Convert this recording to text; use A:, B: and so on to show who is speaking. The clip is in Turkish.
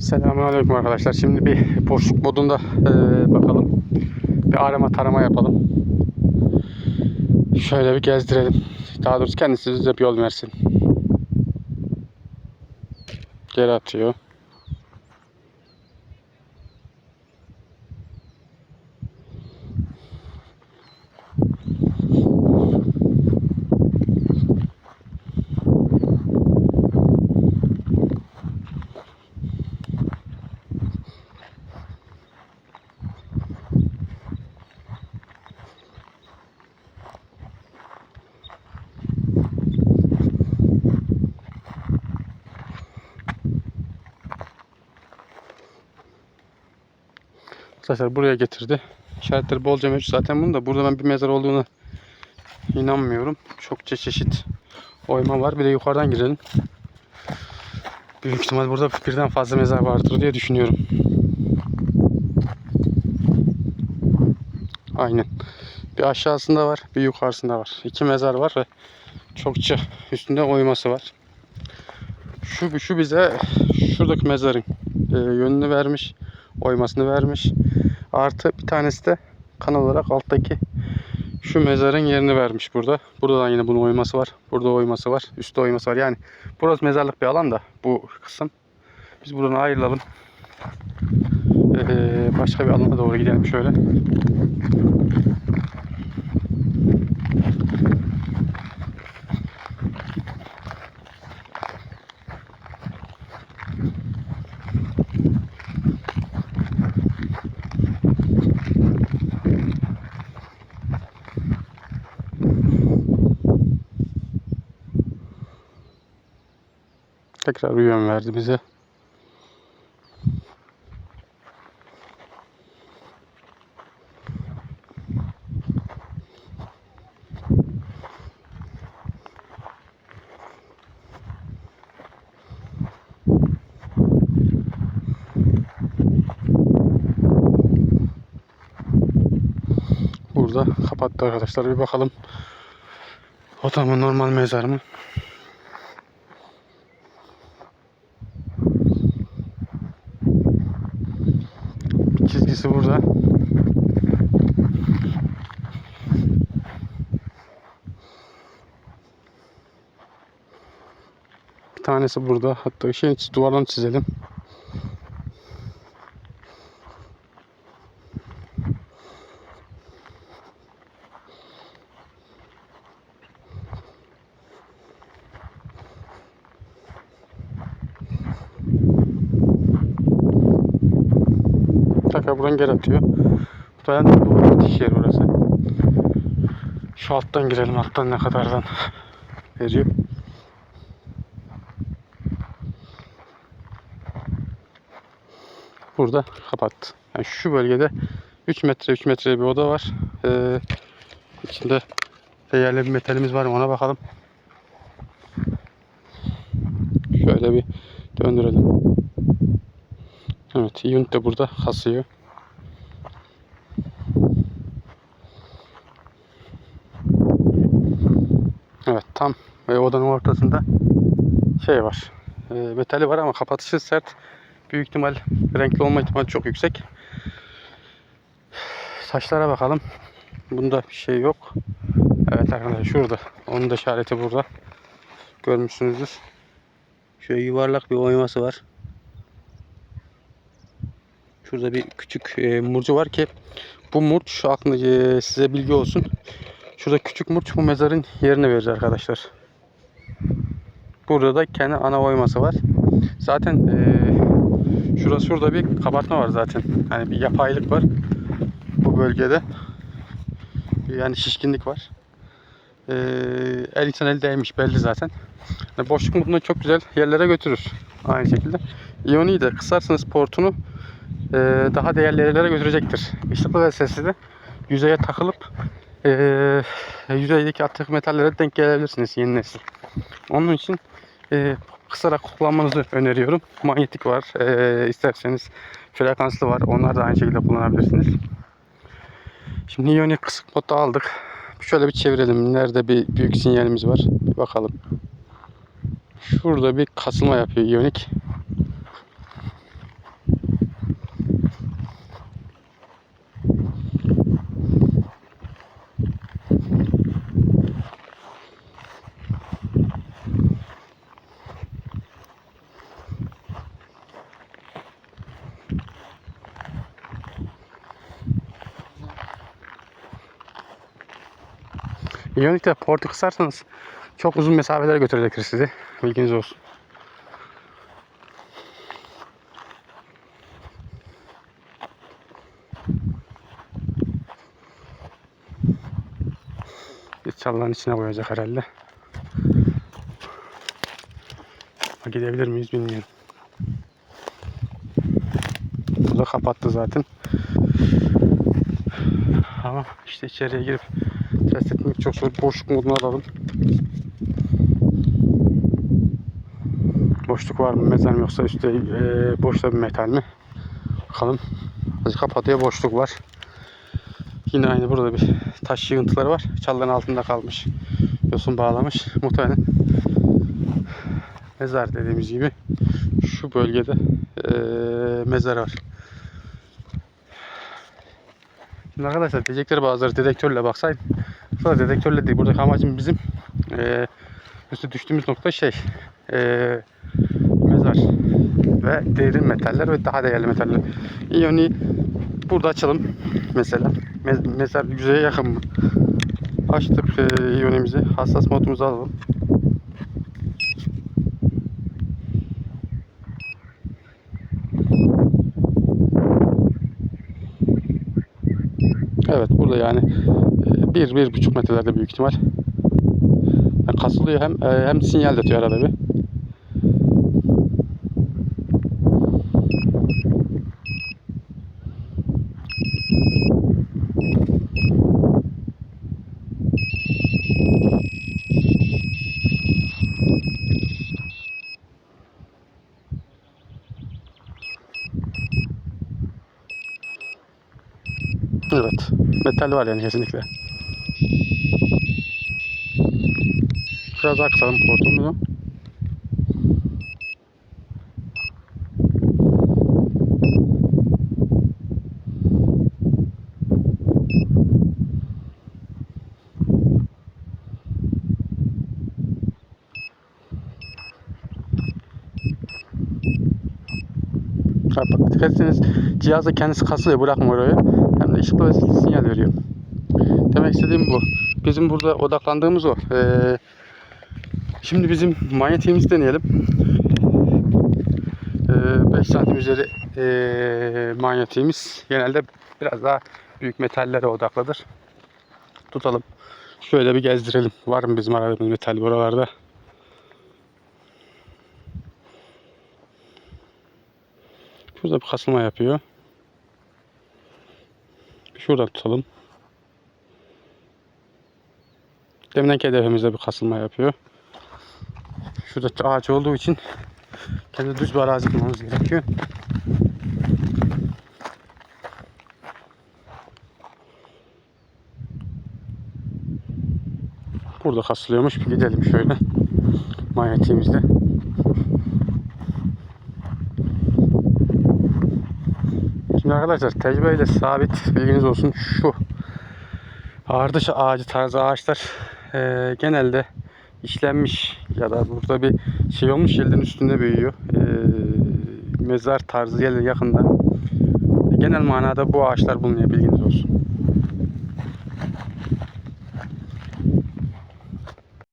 A: Selamünaleyküm arkadaşlar. Şimdi bir boşluk modunda eee, bakalım. Bir arama tarama yapalım. Şöyle bir gezdirelim. Daha doğrusu kendisi bize bir yol versin. Geri atıyor. Arkadaşlar buraya getirdi. İşaretleri bolca mevcut zaten bunun da. Burada ben bir mezar olduğunu inanmıyorum. Çokça çeşit oyma var. Bir de yukarıdan girelim. Büyük ihtimal burada birden fazla mezar vardır diye düşünüyorum. Aynen. Bir aşağısında var, bir yukarısında var. İki mezar var ve çokça üstünde oyması var. Şu, şu bize şuradaki mezarın e, yönünü vermiş, oymasını vermiş. Artı bir tanesi de kanal olarak alttaki şu mezarın yerini vermiş burada. Burada da yine bunun oyması var. Burada oyması var. Üstte oyması var. Yani burası mezarlık bir alan da bu kısım. Biz buradan ayrılalım. Ee, başka bir alana doğru gidelim şöyle. Tekrar yön verdi bize. Burada kapattı arkadaşlar. Bir bakalım. O da mı normal mezar mı? Çizgisi burada. Bir tanesi burada. Hatta şey duvardan çizelim. Tekrar buradan geri atıyor. Dayan bu bitiş yeri burası. Şu alttan girelim. Alttan ne kadardan veriyor. Burada kapattı. Yani şu bölgede 3 metre 3 metre bir oda var. Ee, içinde değerli bir metalimiz var mı ona bakalım. Şöyle bir döndürelim. Evet, iyont de burada kasıyor. Evet, tam e, odanın ortasında şey var. E, metali var ama kapatışı sert. Büyük ihtimal renkli olma ihtimali çok yüksek. Saçlara bakalım. Bunda bir şey yok. Evet arkadaşlar şurada. Onun da işareti burada. Görmüşsünüzdür. Şöyle yuvarlak bir oyması var. Şurada bir küçük e, murcu var ki bu murç şu aklında e, size bilgi olsun. Şurada küçük murç bu mezarın yerini verir arkadaşlar. Burada da kendi ana oyması var. Zaten e, şurası şurada bir kabartma var zaten. Hani bir yapaylık var bu bölgede. Yani şişkinlik var. E, el insan el değmiş belli zaten. Yani boşluk bunu çok güzel yerlere götürür. Aynı şekilde. İyoniyi de kısarsanız portunu daha değerli yerlere götürecektir. Işıklı ve sesli de yüzeye takılıp e, yüzeydeki atık metallere denk gelebilirsiniz yeni nesil. Onun için e, kısarak kullanmanızı öneriyorum. Manyetik var. E, isterseniz frekanslı var. Onlar da aynı şekilde kullanabilirsiniz. Şimdi Ioni kısık modda aldık. Şöyle bir çevirelim. Nerede bir büyük sinyalimiz var. Bir bakalım. Şurada bir kasılma yapıyor Ionic. İyonik'te portu kısarsanız çok uzun mesafelere götürecektir sizi. Bilginiz olsun. Bir çalıların içine koyacak herhalde. Ha, Gidebilir miyiz bilmiyorum. Bu da kapattı zaten. Ama işte içeriye girip test etmek çok zor. Boşluk modunu alalım. Boşluk var mı? Mezar mı yoksa üstte e, boşta bir metal mi? Bakalım. Kapatıya boşluk var. Yine aynı burada bir taş yığıntıları var. Çalıların altında kalmış. Yosun bağlamış. Muhtemelen mezar dediğimiz gibi şu bölgede eee mezar var. Şimdi arkadaşlar diyecekleri bazıları dedektörle baksaydı. Sonra dedektörle değil. Buradaki amacım bizim eee üstü düştüğümüz nokta şey eee mezar ve derin metaller ve daha değerli metaller. İyoni burada açalım mesela. Me- mezar yüzeye yakın mı? Açtık eee iyonimizi. Hassas modumuzu alalım. Burada yani e, bir, bir buçuk metrelerde büyük ihtimal. Yani kasılıyor hem e, hem sinyal de atıyor arada bir. Evet. Metal var yani kesinlikle. Biraz daha kısalım bak dikkat etseniz cihaz da kendisi kasıyor bırakmıyor orayı. Hem de ışıklı ve sinyal veriyor. Demek istediğim bu. Bizim burada odaklandığımız o. Ee, şimdi bizim manyetiğimizi deneyelim. Ee, 5 santim üzeri ee, manyetiğimiz genelde biraz daha büyük metallere odaklıdır. Tutalım. Şöyle bir gezdirelim. Var mı bizim aradığımız metal buralarda? Şurada bir kasılma yapıyor. Şurada tutalım. Deminki hedefimizde bir kasılma yapıyor. Şurada ağaç olduğu için kendi düz bir arazi bulmamız gerekiyor. Burada kasılıyormuş. Bir gidelim şöyle. Manyetiğimizde. Şimdi arkadaşlar tecrübeyle sabit bilginiz olsun şu ağırdış ağacı tarzı ağaçlar eee, genelde işlenmiş ya da burada bir şey olmuş yerlerin üstünde büyüyor. Eee, mezar tarzı yerlerin yakında. Genel manada bu ağaçlar bulunuyor bilginiz olsun.